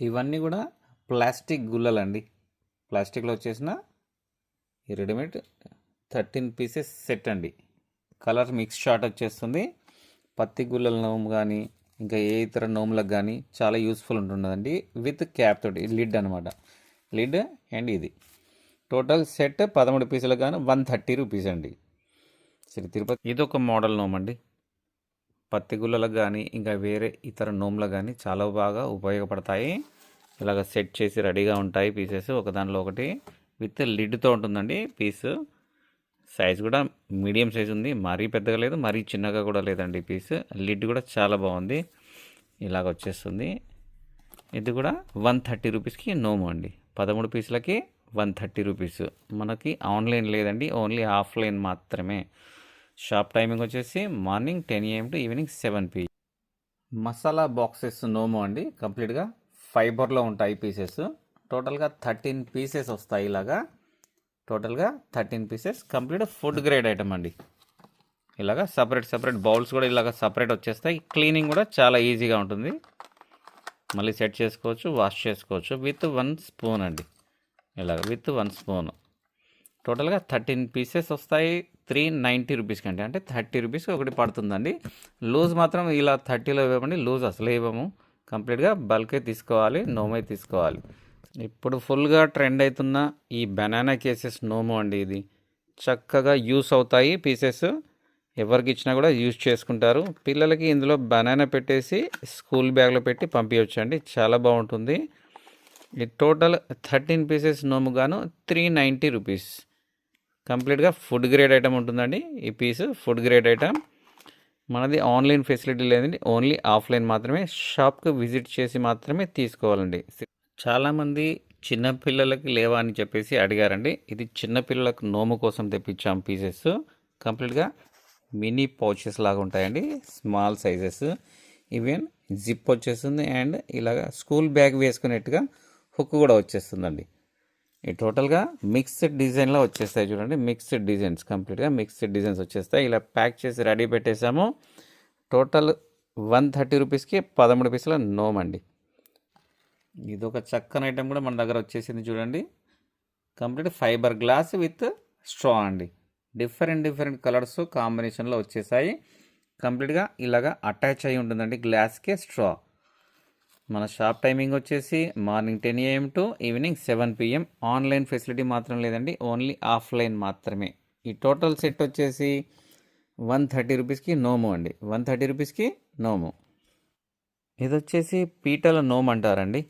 ఇవన్నీ కూడా ప్లాస్టిక్ గుల్లలండి. ప్లాస్టిక్లో వచ్చేసిన ఈ రెడీమేడ్ థర్టీన్ పీసెస్ సెట్ అండి. కలర్ మిక్స్ షాట్ వచ్చేస్తుంది. పత్తి గుల్లల నోము కానీ ఇంకా ఏ ఇతర నోములకు కానీ చాలా యూస్ఫుల్ ఉంటుందండి. విత్ క్యాప్ తోటి లిడ్ అనమాట లిడ్ అండ్ ఇది. టోటల్ సెట్ పదమూడు పీసులు కానీ వన్ థర్టీ రూపీస్ అండి. శ్రీ తిరుపతి ఇది ఒక మోడల్ నోమ్ అండి పత్తి గుల్లలకు కానీ ఇంకా వేరే ఇతర నోములకు కానీ చాలా బాగా ఉపయోగపడతాయి. ఇలాగ సెట్ చేసి రెడీగా ఉంటాయి పీసెస్. ఒకదానిలో ఒకటి విత్ లిడ్తో ఉంటుందండి పీస్. సైజ్ కూడా మీడియం సైజ్ ఉంది. మరీ పెద్దగా లేదు మరీ చిన్నగా కూడా లేదండి పీస్. లిడ్ కూడా చాలా బాగుంది. ఇలాగ వచ్చేస్తుంది. ఇది కూడా వన్ థర్టీ రూపీస్కి నోము అండి. పదమూడు పీసులకి వన్ థర్టీ రూపీస్. మనకి ఆన్లైన్ లేదండి ఓన్లీ ఆఫ్లైన్ మాత్రమే. షాప్ టైమింగ్ వచ్చేసి morning ten AM to evening seven PM masala boxes నోమో అండి. కంప్లీట్గా ఫైబర్లో ఉంటాయి పీసెస్ టోటల్గా థర్టీన్ పీసెస్ వస్తాయి ఇలాగా. టోటల్గా thirteen pieces complete food grade item అండి. ఇలాగా సపరేట్ సపరేట్ బౌల్స్ కూడా ఇలాగ సపరేట్ వచ్చేస్తాయి. క్లీనింగ్ కూడా చాలా ఈజీగా ఉంటుంది. మళ్ళీ సెట్ చేసుకోవచ్చు వాష్ చేసుకోవచ్చు విత్ వన్ స్పూన్ అండి. ఇలాగ విత్ వన్ స్పూన్ టోటల్గా థర్టీన్ పీసెస్ వస్తాయి. త్రీ నైంటీ రూపీస్కి కంటే అంటే థర్టీ రూపీస్కి ఒకటి పడుతుందండి. లూజ్ మాత్రం ఇలా థర్టీలో ఇవ్వమండి. లూజ్ అసలే ఇవ్వము. కంప్లీట్గా బల్కే తీసుకోవాలి నోమే తీసుకోవాలి. ఇప్పుడు ఫుల్గా ట్రెండ్ అవుతున్న ఈ బనానా కేసెస్ నోము అండి ఇది. చక్కగా యూస్ అవుతాయి పీసెస్. ఎవరికి ఇచ్చినా కూడా యూజ్ చేసుకుంటారు. పిల్లలకి ఇందులో బనానా పెట్టేసి స్కూల్ బ్యాగ్లో పెట్టి పంపించండి చాలా బాగుంటుంది. ఈ టోటల్ థర్టీన్ పీసెస్ నోము గాను త్రీ నైంటీ రూపీస్. కంప్లీట్గా ఫుడ్ గ్రేడ్ ఐటమ్ ఉంటుందండి. ఈ పీస్ ఫుడ్ గ్రేడ్ ఐటమ్. మనది ఆన్లైన్ ఫెసిలిటీ లేదండి. ఓన్లీ ఆఫ్లైన్ మాత్రమే. షాప్కి విజిట్ చేసి మాత్రమే తీసుకోవాలండి. చాలామంది చిన్నపిల్లలకి లేవా అని చెప్పేసి అడిగారండి. ఇది చిన్నపిల్లలకు నోము కోసం తెప్పించాం పీసెస్. కంప్లీట్గా మినీ పౌచెస్ లాగా ఉంటాయండి. Small sizes. ఈవెన్ జిప్ వచ్చేస్తుంది అండ్ ఇలాగ స్కూల్ బ్యాగ్ వేసుకునేట్టుగా హుక్ కూడా వచ్చేస్తుందండి. ఈ టోటల్గా మిక్స్డ్ డిజైన్లో వచ్చేస్తాయి చూడండి. మిక్స్డ్ డిజైన్స్ కంప్లీట్గా మిక్స్డ్ డిజైన్స్ వచ్చేస్తాయి. ఇలా ప్యాక్ చేసి రెడీ పెట్టేసాము టోటల్ వన్ థర్టీ రూపీస్కి పదమూడు పీసుల నోమ్ అండి. ఇది ఒక చక్కని ఐటెం కూడా మన దగ్గర వచ్చేసింది చూడండి. Complete fibre glass with straw అండి. డిఫరెంట్ డిఫరెంట్ కలర్స్ కాంబినేషన్లో వచ్చేసాయి. కంప్లీట్గా ఇలాగా అటాచ్ అయి ఉంటుందండి గ్లాస్కే స్ట్రా. మన షాప్ టైమింగ్ వచ్చేసి morning ten AM to evening seven PM. Online facility మాత్రం లేదండి ఓన్లీ ఆఫ్లైన్ మాత్రమే. ఈ టోటల్ సెట్ వచ్చేసి వన్ థర్టీ రూపీస్కి నోము అండి. వన్ థర్టీ రూపీస్కి నోము. ఇది వచ్చేసి పీటల నోము అంటారండి.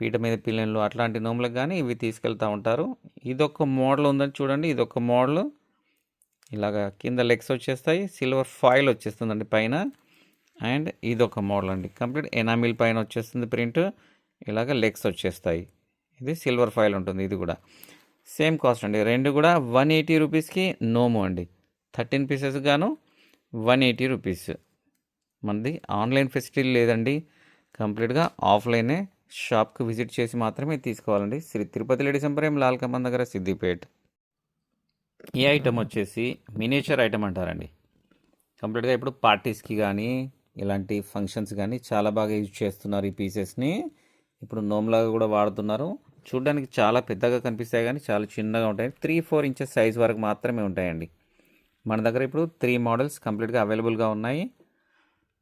పీట మీద పిల్లలు అట్లాంటి నోములకు కానీ ఇవి తీసుకెళ్తూ ఉంటారు. ఇదొక మోడల్ ఉందని చూడండి. ఇదొక మోడల్. ఇలాగ కింద లెగ్స్ వచ్చేస్తాయి సిల్వర్ ఫాయిల్ వచ్చేస్తుందండి పైన. అండ్ ఇది ఒక మోడల్ అండి. కంప్లీట్ ఎనామిల్ పైన వచ్చేస్తుంది ప్రింట్. ఇలాగ లెగ్స్ వచ్చేస్తాయి. ఇది సిల్వర్ ఫైల్ ఉంటుంది ఇది కూడా. సేమ్ కాస్ట్ అండి. రెండు కూడా వన్ ఎయిటీ రూపీస్కి నోము అండి. థర్టీన్ పీసెస్ గాను వన్ ఎయిటీ రూపీస్. మనది ఆన్లైన్ ఫెసిలిటీ లేదండి. కంప్లీట్గా ఆఫ్లైనే షాప్కి విజిట్ చేసి మాత్రమే తీసుకోవాలండి. శ్రీ తిరుపతి లేడీస్ ఎంపరేం లాల్ దగ్గర సిద్దిపేట్. ఈ ఐటమ్ వచ్చేసి మినేచర్ ఐటమ్ అంటారండి. కంప్లీట్గా ఇప్పుడు పార్టీస్కి కానీ ఇలాంటి ఫంక్షన్స్ కానీ చాలా బాగా యూజ్ చేస్తున్నారు ఈ పీసెస్ని ఇప్పుడు నోమ్లాగా కూడా వాడుతున్నారు. చూడడానికి చాలా పెద్దగా కనిపిస్తాయి కానీ చాలా చిన్నగా ఉంటాయి. త్రీ ఫోర్ ఇంచెస్ సైజ్ వరకు మాత్రమే ఉంటాయండి. మన దగ్గర ఇప్పుడు త్రీ మోడల్స్ కంప్లీట్గా అవైలబుల్గా ఉన్నాయి.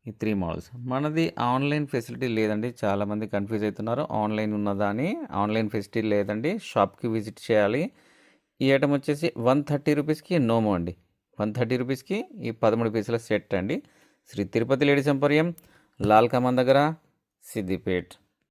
ఈ త్రీ మోడల్స్ మనది ఆన్లైన్ ఫెసిలిటీ లేదండి. చాలామంది కన్ఫ్యూజ్ అవుతున్నారు. ఆన్లైన్ ఉన్నదా అని. ఆన్లైన్ ఫెసిలిటీ లేదండి. షాప్కి విజిట్ చేయాలి. ఈ ఐటమ్ వచ్చేసి వన్ థర్టీ రూపీస్కి నోమో అండి. వన్ థర్టీ రూపీస్కి ఈ పదమూడు పీసుల సెట్ అండి. శ్రీ తిరుపతి లేడీస్ ఎంపోరియం లాల్ కమాన్ దగ్గర సిద్దిపేట్.